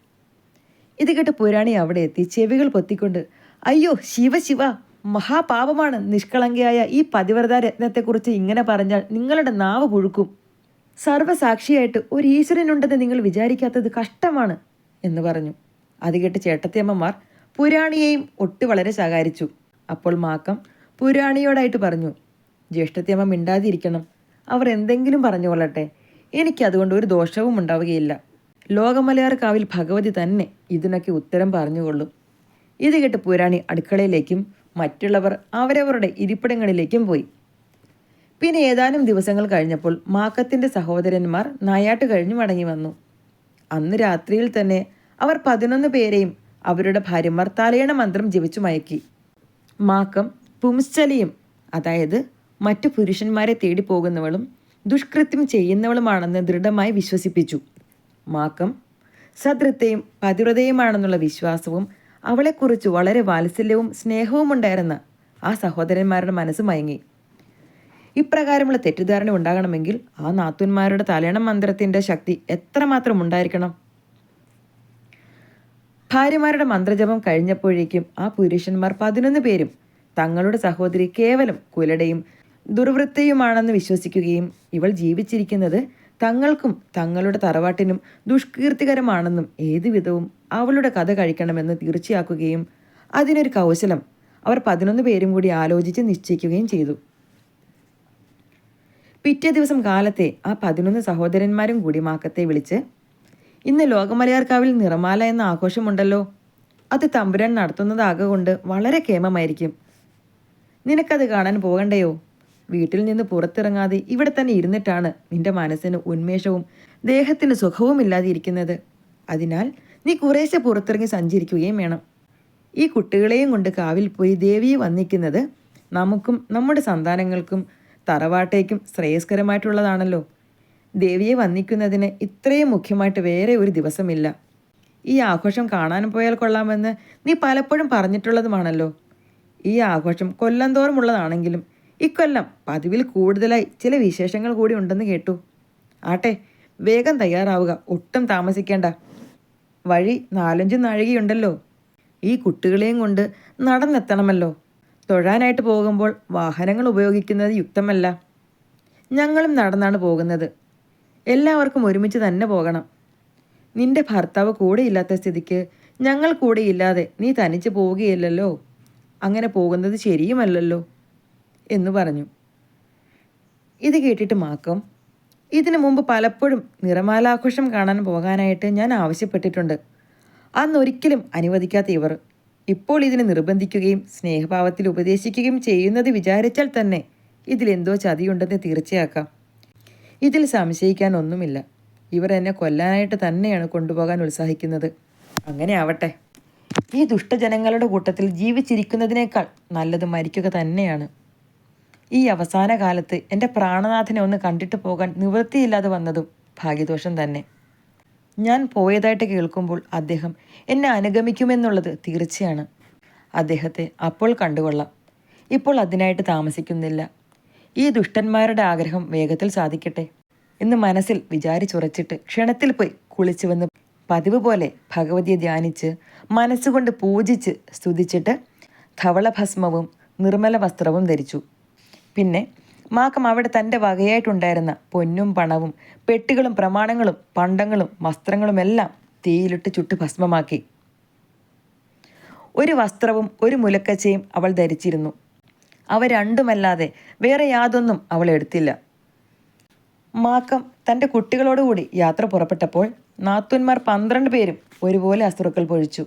ഇത് കേട്ട് പുരാണി അവിടെ എത്തി ചെവികൾ പൊത്തിക്കൊണ്ട് അയ്യോ ശിവ ശിവ മഹാപാപമാണ്. നിഷ്കളങ്കയായ ഈ പതിവ്രത രത്നത്തെക്കുറിച്ച് ഇങ്ങനെ പറഞ്ഞാൽ നിങ്ങളുടെ നാവ് പുഴുക്കും. സർവസാക്ഷിയായിട്ട് ഒരു ഈശ്വരനുണ്ടെന്ന് നിങ്ങൾ വിചാരിക്കാത്തത് കഷ്ടമാണ് എന്ന് പറഞ്ഞു. അത് കേട്ട് ചേട്ടത്തിയമ്മമാർ പുരാണിയെയും ഒട്ട് വളരെ ശകാരിച്ചു. അപ്പോൾ മാക്കം പുരാണിയോടായിട്ട് പറഞ്ഞു. ജ്യേഷ്ഠത്തിയമ്മ മിണ്ടാതിരിക്കണം. അവർ എന്തെങ്കിലും പറഞ്ഞുകൊള്ളട്ടെ എനിക്കതുകൊണ്ട് ഒരു ദോഷവും ഉണ്ടാവുകയില്ല. ലോകമലയാർക്കാവിൽ ഭഗവതി തന്നെ ഇതിനൊക്കെ ഉത്തരം പറഞ്ഞുകൊള്ളും ഇത് കേട്ട് പുരാണി അടുക്കളയിലേക്കും മറ്റുള്ളവർ അവരവരുടെ ഇരിപ്പിടങ്ങളിലേക്കും പോയി. പിന്നെ ഏതാനും ദിവസങ്ങൾ കഴിഞ്ഞപ്പോൾ മാക്കത്തിന്റെ സഹോദരന്മാർ നായാട്ട് കഴിഞ്ഞു മടങ്ങി വന്നു. അന്ന് രാത്രിയിൽ തന്നെ അവർ പതിനൊന്ന് പേരെയും അവരുടെ ഭാര്യമാർ തലയണ മന്ത്രം ജപിച്ചു മയക്കി. മാക്കം പുംശ്ചലിയും അതായത് മറ്റു പുരുഷന്മാരെ തേടി പോകുന്നവളും ദുഷ്കൃത്യം ചെയ്യുന്നവളുമാണെന്ന് ദൃഢമായി വിശ്വസിപ്പിച്ചു. മാക്കം സദൃത്തെയും പതിവ്രതയുമാണെന്നുള്ള വിശ്വാസവും അവളെക്കുറിച്ച് വളരെ വാത്സല്യവും സ്നേഹവും ഉണ്ടായിരുന്ന ആ സഹോദരന്മാരുടെ മനസ്സ് മയങ്ങി. ഇപ്രകാരമുള്ള തെറ്റിദ്ധാരണ ഉണ്ടാകണമെങ്കിൽ ആ നാത്തുന്മാരുടെ തലയണ മന്ത്രത്തിന്റെ ശക്തി എത്രമാത്രം ഉണ്ടായിരിക്കണം? ഭാര്യമാരുടെ മന്ത്രജപം കഴിഞ്ഞപ്പോഴേക്കും ആ പുരുഷന്മാർ പതിനൊന്ന് പേരും തങ്ങളുടെ സഹോദരി കേവലം കുലടയും ദുർവൃത്തിയുമാണെന്ന് വിശ്വസിക്കുകയും ഇവൾ ജീവിച്ചിരിക്കുന്നത് തങ്ങൾക്കും തങ്ങളുടെ തറവാട്ടിനും ദുഷ്കീർത്തികരമാണെന്നും ഏതുവിധവും അവളുടെ കഥ കഴിക്കണമെന്ന് തീർച്ചയാക്കുകയും അതിനൊരു കൗശലം അവർ പതിനൊന്ന് പേരും കൂടി ആലോചിച്ച് നിശ്ചയിക്കുകയും ചെയ്തു. പിറ്റേ ദിവസം കാലത്തെ ആ പതിനൊന്ന് സഹോദരന്മാരും കൂടി മാക്കത്തെ വിളിച്ച് ഇന്ന് ലോകമലയാർക്കാവിൽ നിറമാല എന്ന ആഘോഷമുണ്ടല്ലോ. അത് തമ്പുരാൻ നടത്തുന്നതാകൊണ്ട് വളരെ കേമമായിരിക്കും നിനക്കത് കാണാൻ പോകണ്ടയോ? വീട്ടിൽ നിന്ന് പുറത്തിറങ്ങാതെ ഇവിടെ തന്നെ ഇരുന്നിട്ടാണ് നിന്റെ മനസ്സിന് ഉന്മേഷവും ദേഹത്തിന് സുഖവും ഇല്ലാതെ ഇരിക്കുന്നത് അതിനാൽ നീ കുറേശ്ശെ പുറത്തിറങ്ങി സഞ്ചരിക്കുകയും വേണം. ഈ കുട്ടികളെയും കൊണ്ട് കാവിൽ പോയി ദേവിയെ വന്നിക്കുന്നത് നമുക്കും നമ്മുടെ സന്താനങ്ങൾക്കും തറവാട്ടേക്കും ശ്രേയസ്കരമായിട്ടുള്ളതാണല്ലോ. ദേവിയെ വന്നിക്കുന്നതിന് ഇത്രയും മുഖ്യമായിട്ട് വേറെ ഒരു ദിവസമില്ല. ഈ ആഘോഷം കാണാൻ പോയാൽ കൊള്ളാമെന്ന് നീ പലപ്പോഴും പറഞ്ഞിട്ടുള്ളതുമാണല്ലോ. ഈ ആഘോഷം കൊല്ലം തോറുമുള്ളതാണെങ്കിലും ഇക്കൊല്ലം പതിവിൽ കൂടുതലായി ചില വിശേഷങ്ങൾ കൂടി ഉണ്ടെന്ന് കേട്ടു. ആട്ടെ വേഗം തയ്യാറാവുക. ഒട്ടും താമസിക്കേണ്ട. വഴി നാലഞ്ച് നാഴികയുണ്ടല്ലോ. ഈ കുട്ടികളെയും കൊണ്ട് നടന്നെത്തണമല്ലോ. തൊഴാനായിട്ട് പോകുമ്പോൾ വാഹനങ്ങൾ ഉപയോഗിക്കുന്നത് യുക്തമല്ല. ഞങ്ങളും നടന്നാണ് പോകുന്നത്. എല്ലാവർക്കും ഒരുമിച്ച് തന്നെ പോകണം. നിന്റെ ഭർത്താവ് കൂടെയില്ലാത്ത സ്ഥിതിക്ക് ഞങ്ങൾ കൂടെയില്ലാതെ നീ തനിച്ച് പോവുകയില്ലല്ലോ. അങ്ങനെ പോകുന്നത് ശരിയുമല്ലല്ലോ എന്ന് പറഞ്ഞു. ഇത് കേട്ടിട്ട് മാക്കം ഇതിനു മുമ്പ് പലപ്പോഴും നിറമാലാഘോഷം കാണാൻ പോകാനായിട്ട് ഞാൻ ആവശ്യപ്പെട്ടിട്ടുണ്ട്. അന്നൊരിക്കലും അനുവദിക്കാത്ത ഇവർ. ഇപ്പോൾ ഇതിനെ നിർബന്ധിക്കുകയും സ്നേഹഭാവത്തിൽ ഉപദേശിക്കുകയും ചെയ്യുന്നത് വിചാരിച്ചാൽ തന്നെ ഇതിലെന്തോ ചതിയുണ്ടെന്ന് തീർച്ചയാക്കാം. ഇതിൽ സംശയിക്കാൻ ഒന്നുമില്ല. ഇവർ എന്നെ കൊല്ലാനായിട്ട് തന്നെയാണ് കൊണ്ടുപോകാൻ ഉത്സാഹിക്കുന്നത്. അങ്ങനെ ആവട്ടെ. ഈ ദുഷ്ടജനങ്ങളുടെ കൂട്ടത്തിൽ ജീവിച്ചിരിക്കുന്നതിനേക്കാൾ നല്ലത് മരിക്കുക തന്നെയാണ്. ഈ അവസാന കാലത്ത് എന്റെ പ്രാണനാഥനെ ഒന്ന് കണ്ടിട്ട് പോകാൻ നിവൃത്തിയില്ലാതെ വന്നതും ഭാഗ്യദോഷം തന്നെ. ഞാൻ പോയതായിട്ട് കേൾക്കുമ്പോൾ അദ്ദേഹം എന്നെ അനുഗമിക്കുമെന്നുള്ളത് തീർച്ചയാണ്. അദ്ദേഹത്തെ അപ്പോൾ കണ്ടുകൊള്ളാം. ഇപ്പോൾ അതിനായിട്ട് താമസിക്കുന്നില്ല. ഈ ദുഷ്ടന്മാരുടെ ആഗ്രഹം വേഗത്തിൽ സാധിക്കട്ടെ എന്ന് മനസ്സിൽ വിചാരിച്ചുറച്ചിട്ട് ക്ഷണത്തിൽ പോയി കുളിച്ചു വന്ന് പതിവ് പോലെ ഭഗവതിയെ ധ്യാനിച്ച് മനസ്സുകൊണ്ട് പൂജിച്ച് സ്തുതിച്ചിട്ട് ധവളഭസ്മവും നിർമ്മല വസ്ത്രവും ധരിച്ചു. പിന്നെ മാക്കം അവിടെ തന്റെ വകയായിട്ടുണ്ടായിരുന്ന പൊന്നും പണവും പെട്ടികളും പ്രമാണങ്ങളും പണ്ടങ്ങളും വസ്ത്രങ്ങളുമെല്ലാം തീയിലിട്ട് ചുട്ട് ഭസ്മമാക്കി. ഒരു വസ്ത്രവും ഒരു മുലക്കച്ചയും അവൾ ധരിച്ചിരുന്നു. അവ രണ്ടുമല്ലാതെ വേറെ യാതൊന്നും അവൾ എടുത്തില്ല. മാക്കം തന്റെ കുട്ടികളോടുകൂടി യാത്ര പുറപ്പെട്ടപ്പോൾ നാത്തുന്മാർ പന്ത്രണ്ട് പേരും ഒരുപോലെ അസ്ത്രുക്കൾ പൊഴിച്ചു.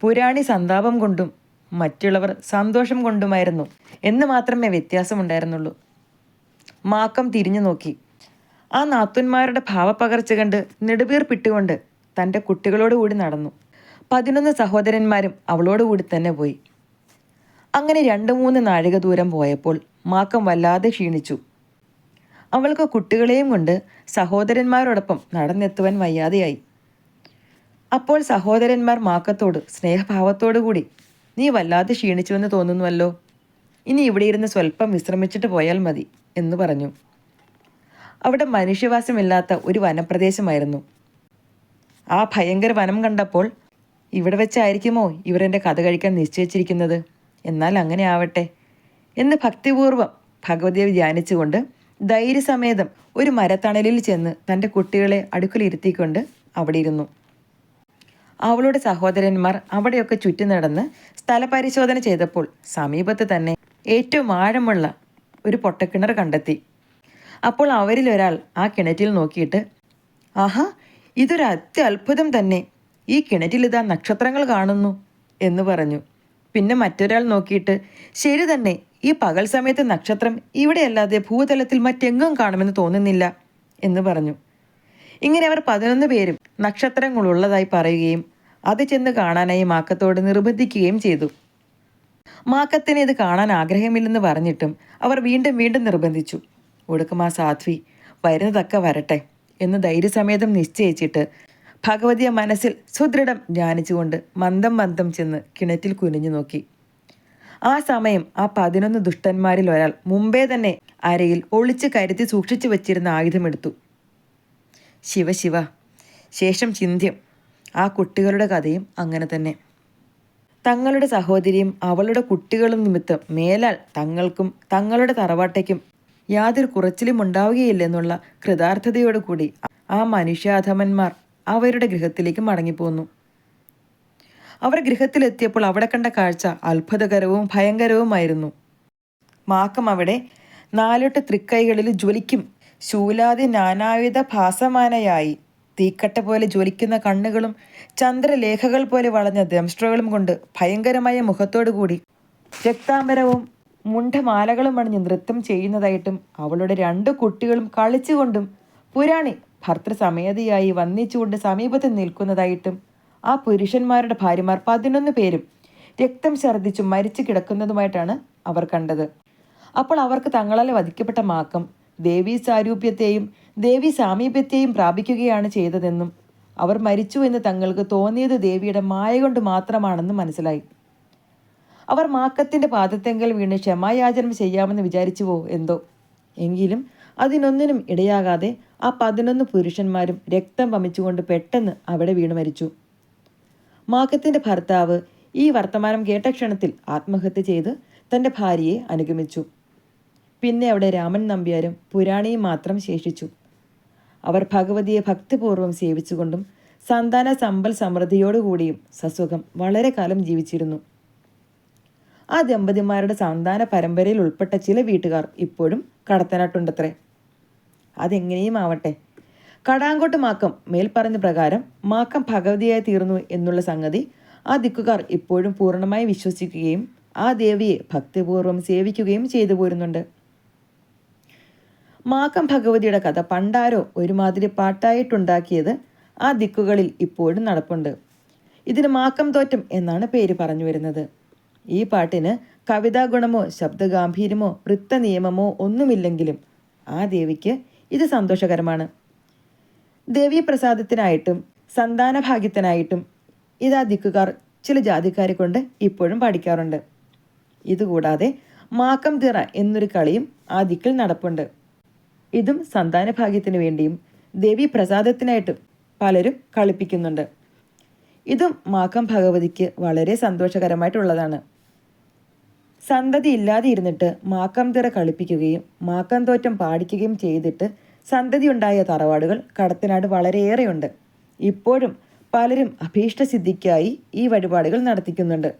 പുരാണി സന്താപം കൊണ്ടും മറ്റുള്ളവർ സന്തോഷം കൊണ്ടുമായിരുന്നു എന്ന് മാത്രമേ വ്യത്യാസമുണ്ടായിരുന്നുള്ളൂ. മാക്കം തിരിഞ്ഞു നോക്കി. ആ നാത്തുന്മാരുടെ ഭാവപ്പകർച്ച കണ്ട് നെടുവീർപ്പിട്ടുകൊണ്ട് തന്റെ കുട്ടികളോടുകൂടി നടന്നു. പതിനൊന്ന് സഹോദരന്മാരും അവളോടുകൂടി തന്നെ പോയി. അങ്ങനെ രണ്ട് മൂന്ന് നാഴിക ദൂരം പോയപ്പോൾ മാക്കം വല്ലാതെ ക്ഷീണിച്ചു. അവൾക്ക് കുട്ടികളെയും കൊണ്ട് സഹോദരന്മാരോടൊപ്പം നടന്നെത്തുവാൻ വയ്യാതെയായി. അപ്പോൾ സഹോദരന്മാർ മാക്കത്തോട് സ്നേഹഭാവത്തോടു കൂടി നീ വല്ലാതെ ക്ഷീണിച്ചുവെന്ന് തോന്നുന്നുവല്ലോ. ഇനി ഇവിടെ ഇരുന്ന് സ്വല്പം വിശ്രമിച്ചിട്ട് പോയാൽ മതി എന്ന് പറഞ്ഞു. അവിടെ മനുഷ്യവാസമില്ലാത്ത ഒരു വനപ്രദേശമായിരുന്നു. ആ ഭയങ്കര വനം കണ്ടപ്പോൾ ഇവിടെ വെച്ചായിരിക്കുമോ ഇവരെന്റെ കഥ കഴിക്കാൻ നിശ്ചയിച്ചിരിക്കുന്നത്? എന്നാൽ അങ്ങനെ ആവട്ടെ എന്ന് ഭക്തിപൂർവം ഭഗവതിയെ ധ്യാനിച്ചുകൊണ്ട് ധൈര്യസമേതം ഒരു മരത്തണലിൽ ചെന്ന് തന്റെ കുട്ടികളെ അടുക്കലിരുത്തിക്കൊണ്ട് അവിടെ ഇരുന്നു. അവളുടെ സഹോദരന്മാർ അവിടെയൊക്കെ ചുറ്റി നടന്ന് സ്ഥലപരിശോധന ചെയ്തപ്പോൾ സമീപത്ത് തന്നെ ഏറ്റവും ആഴമുള്ള ഒരു പൊട്ടക്കിണർ കണ്ടെത്തി. അപ്പോൾ അവരിൽ ഒരാൾ ആ കിണറ്റിൽ നോക്കിയിട്ട് ആഹാ ഇതൊരു അത്യത്ഭുതം തന്നെ. ഈ കിണറ്റിൽ ഇതാ നക്ഷത്രങ്ങൾ കാണുന്നു എന്ന് പറഞ്ഞു. പിന്നെ മറ്റൊരാൾ നോക്കിയിട്ട് ശരി തന്നെ ഈ പകൽ സമയത്തെ നക്ഷത്രം ഇവിടെയല്ലാതെ ഭൂതലത്തിൽ മറ്റെങ്ങും കാണുമെന്ന് തോന്നുന്നില്ല എന്ന് പറഞ്ഞു. ഇങ്ങനെ അവർ പതിനൊന്ന് പേരും നക്ഷത്രങ്ങളുള്ളതായി പറയുകയും അത് ചെന്ന് കാണാനായി മാക്കത്തോട് നിർബന്ധിക്കുകയും ചെയ്തു. മാക്കത്തിന് ഇത് കാണാൻ ആഗ്രഹമില്ലെന്ന് പറഞ്ഞിട്ടും അവർ വീണ്ടും വീണ്ടും നിർബന്ധിച്ചു. ഒടുക്കം സാധ്വി വരുന്നതൊക്കെ വരട്ടെ എന്ന് ധൈര്യസമേതം നിശ്ചയിച്ചിട്ട് ഭഗവതിയെ മനസ്സിൽ സുദൃഢം ധ്യാനിച്ചുകൊണ്ട് മന്ദം മന്ദം ചെന്ന് കിണറ്റിൽ കുനിഞ്ഞു നോക്കി. ആ സമയം ആ പതിനൊന്ന് ദുഷ്ടന്മാരിൽ ഒരാൾ മുമ്പേ തന്നെ അരയിൽ ഒളിച്ച് കരുതി സൂക്ഷിച്ചു വച്ചിരുന്ന ആയുധമെടുത്തു ശിവ ശിവ ശേഷം ചിന്ത്യം. ആ കുട്ടികളുടെ കഥയും അങ്ങനെ തന്നെ. തങ്ങളുടെ സഹോദരിയും അവളുടെ കുട്ടികളും നിമിത്തം മേലാൽ തങ്ങൾക്കും തങ്ങളുടെ തറവാട്ടയ്ക്കും യാതൊരു കുറച്ചിലും ഉണ്ടാവുകയില്ലെന്നുള്ള കൃതാർത്ഥതയോടുകൂടി ആ മനുഷ്യാധമന്മാർ അവരുടെ ഗൃഹത്തിലേക്ക് മടങ്ങിപ്പോന്നു. അവർ ഗൃഹത്തിലെത്തിയപ്പോൾ അവിടെ കണ്ട കാഴ്ച അത്ഭുതകരവും ഭയങ്കരവുമായിരുന്നു. മാക്കം അവിടെ നാലോട്ട് തൃക്കൈകളിൽ ജ്വലിക്കും. ശൂലാതി നാനാവിധ ഭാസമാനയായി. തീക്കട്ട പോലെ ജ്വലിക്കുന്ന കണ്ണുകളും ചന്ദ്രലേഖകൾ പോലെ വളഞ്ഞ ദംഷ്ട്രകളും കൊണ്ട് ഭയങ്കരമായ മുഖത്തോടു കൂടി രക്താംബരവും മുണ്ടമാലകളും അണിഞ്ഞ് നൃത്തം ചെയ്യുന്നതായിട്ടും അവളുടെ രണ്ട് കുട്ടികളും കളിച്ചുകൊണ്ടും പുരാണി ഭർത്തൃസമേതിയായി വന്നിച്ചുകൊണ്ട് സമീപത്ത് നിൽക്കുന്നതായിട്ടും ആ പുരുഷന്മാരുടെ ഭാര്യമാർ പതിനൊന്ന് പേരും രക്തം ഛർദ്ദിച്ചും മരിച്ചു കിടക്കുന്നതുമായിട്ടാണ് അവർ കണ്ടത്. അപ്പോൾ അവർക്ക് തങ്ങളാൽ വധിക്കപ്പെട്ട മാക്കം ദേവീ സാരൂപ്യത്തെയും ദേവി സാമീപ്യത്തെയും പ്രാപിക്കുകയാണ് ചെയ്തതെന്നും അവർ മരിച്ചു എന്ന് തങ്ങൾക്ക് തോന്നിയത് ദേവിയുടെ മായ കൊണ്ട് മാത്രമാണെന്ന് മനസ്സിലായി. അവർ മാക്കത്തിന്റെ പാദത്തെങ്കിൽ വീണ് ക്ഷമായാചനം ചെയ്യാമെന്ന് വിചാരിച്ചുവോ എന്തോ? എങ്കിലും അതിനൊന്നിനും ഇടയാകാതെ ആ പതിനൊന്ന് പുരുഷന്മാരും രക്തം വമിച്ചുകൊണ്ട് പെട്ടെന്ന് അവിടെ വീണു മരിച്ചു. മാക്കത്തിന്റെ ഭർത്താവ് ഈ വർത്തമാനം കേട്ട ക്ഷണത്തിൽ ആത്മഹത്യ ചെയ്ത് തന്റെ ഭാര്യയെ അനുഗമിച്ചു. പിന്നെ അവിടെ രാമൻ നമ്പ്യാരും പുരാണിയും മാത്രം ശേഷിച്ചു. അവർ ഭഗവതിയെ ഭക്തിപൂർവം സേവിച്ചുകൊണ്ടും സന്താന സമ്പൽ സമൃദ്ധിയോടുകൂടിയും സസുഖം വളരെ കാലം ജീവിച്ചിരുന്നു. ആ ദമ്പതിമാരുടെ സന്താന പരമ്പരയിൽ ഉൾപ്പെട്ട ചില വീട്ടുകാർ ഇപ്പോഴും കടത്തനാട്ടുണ്ടത്രേ. അതെങ്ങനെയും ആവട്ടെ കടാങ്കോട്ട് മാക്കം മേൽപ്പറഞ്ഞ പ്രകാരം മാക്കം ഭഗവതിയായി തീർന്നു എന്നുള്ള സംഗതി ആ ദിക്കുകാർ ഇപ്പോഴും പൂർണമായി വിശ്വസിക്കുകയും ആ ദേവിയെ ഭക്തിപൂർവം സേവിക്കുകയും ചെയ്തു പോരുന്നുണ്ട്. മാക്കം ഭഗവതിയുടെ കഥ പണ്ടാരോ ഒരുമാതിരി പാട്ടായിട്ടുണ്ടാക്കിയത് ആ ദിക്കുകളിൽ ഇപ്പോഴും നടപ്പുണ്ട്. ഇതിന് മാക്കം തോറ്റം എന്നാണ് പേര് പറഞ്ഞു വരുന്നത്. ഈ പാട്ടിന് കവിതാ ഗുണമോ ശബ്ദഗാംഭീര്യമോ വൃത്ത നിയമമോ ഒന്നുമില്ലെങ്കിലും ആ ദേവിക്ക് ഇത് സന്തോഷകരമാണ്. ദേവീപ്രസാദത്തിനായിട്ടും സന്താനഭാഗ്യത്തിനായിട്ടും ഇതാ ദിക്കുകാർ ചില ജാതിക്കാരെ കൊണ്ട് ഇപ്പോഴും പഠിക്കാറുണ്ട് ഇതുകൂടാതെ മാക്കം തിറ എന്നൊരു കളിയും ആ ദിക്കിൽ നടപ്പുണ്ട്. ഇതും സന്താന ഭാഗ്യത്തിന് വേണ്ടിയും ദേവി പ്രസാദത്തിനായിട്ടും പലരും കളിപ്പിക്കുന്നുണ്ട്. ഇതും മാക്കം ഭഗവതിക്ക് വളരെ സന്തോഷകരമായിട്ടുള്ളതാണ്. സന്തതി ഇല്ലാതെ ഇരുന്നിട്ട് മാക്കം തിറ കളിപ്പിക്കുകയും മാക്കം തോറ്റം പാടിക്കുകയും ചെയ്തിട്ട് സന്തതി ഉണ്ടായ തറവാടുകൾ കടത്തനാട് വളരെയേറെയുണ്ട്. ഇപ്പോഴും പലരും അഭീഷ്ടസിദ്ധിക്കായി ഈ വഴിപാടുകൾ നടത്തിക്കുന്നുണ്ട്.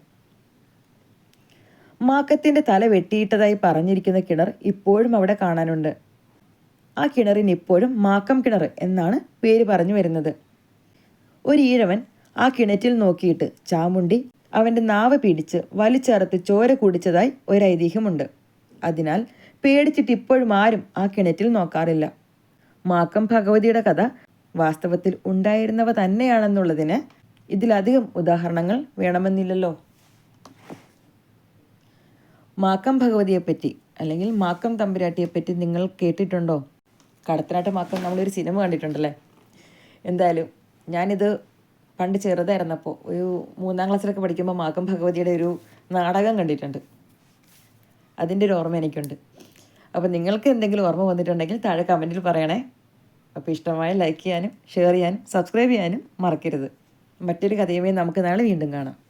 മാക്കത്തിന്റെ തല വെട്ടിയിട്ടതായി പറഞ്ഞിരിക്കുന്ന കിണർ ഇപ്പോഴും അവിടെ കാണാനുണ്ട്. ആ കിണറിന് ഇപ്പോഴും മാക്കം കിണർ എന്നാണ് പേര് പറഞ്ഞു വരുന്നത്. ഒരു ഈഴവൻ ആ കിണറ്റിൽ നോക്കിയിട്ട് ചാമുണ്ടി അവന്റെ നാവ് പിടിച്ച് വലിച്ചേർത്ത് ചോര കുടിച്ചതായി ഒരു ഐതിഹ്യമുണ്ട് അതിനാൽ പേടിച്ചിട്ട് ഇപ്പോഴും ആരും ആ കിണറ്റിൽ നോക്കാറില്ല. മാക്കം ഭഗവതിയുടെ കഥ വാസ്തവത്തിൽ ഉണ്ടായിരുന്നവ തന്നെയാണെന്നുള്ളതിന് ഇതിലധികം ഉദാഹരണങ്ങൾ വേണമെന്നില്ലല്ലോ. മാക്കം ഭഗവതിയെപ്പറ്റി അല്ലെങ്കിൽ മാക്കം തമ്പുരാട്ടിയെപ്പറ്റി നിങ്ങൾ കേട്ടിട്ടുണ്ടോ? കടത്തനാട്ട് മാക്കം നമ്മളൊരു സിനിമ കണ്ടിട്ടുണ്ടല്ലേ? എന്തായാലും ഞാനിത് പണ്ട് ചെറുതായിരുന്നപ്പോൾ ഒരു മൂന്നാം ക്ലാസ്സിലൊക്കെ പഠിക്കുമ്പോൾ മാക്കം ഭഗവതിയുടെ ഒരു നാടകം കണ്ടിട്ടുണ്ട്. അതിന്റെ ഒരു ഓർമ്മ എനിക്കുണ്ട്. അപ്പോൾ നിങ്ങൾക്ക് എന്തെങ്കിലും ഓർമ്മ വന്നിട്ടുണ്ടെങ്കിൽ താഴെ കമന്റിൽ പറയണേ. അപ്പോൾ ഇഷ്ടമായ ലൈക്ക് ചെയ്യാനും ഷെയർ ചെയ്യാനും സബ്സ്ക്രൈബ് ചെയ്യാനും മറക്കരുത്. മറ്റൊരു കഥയുമായി നമുക്ക് നാളെ വീണ്ടും കാണാം.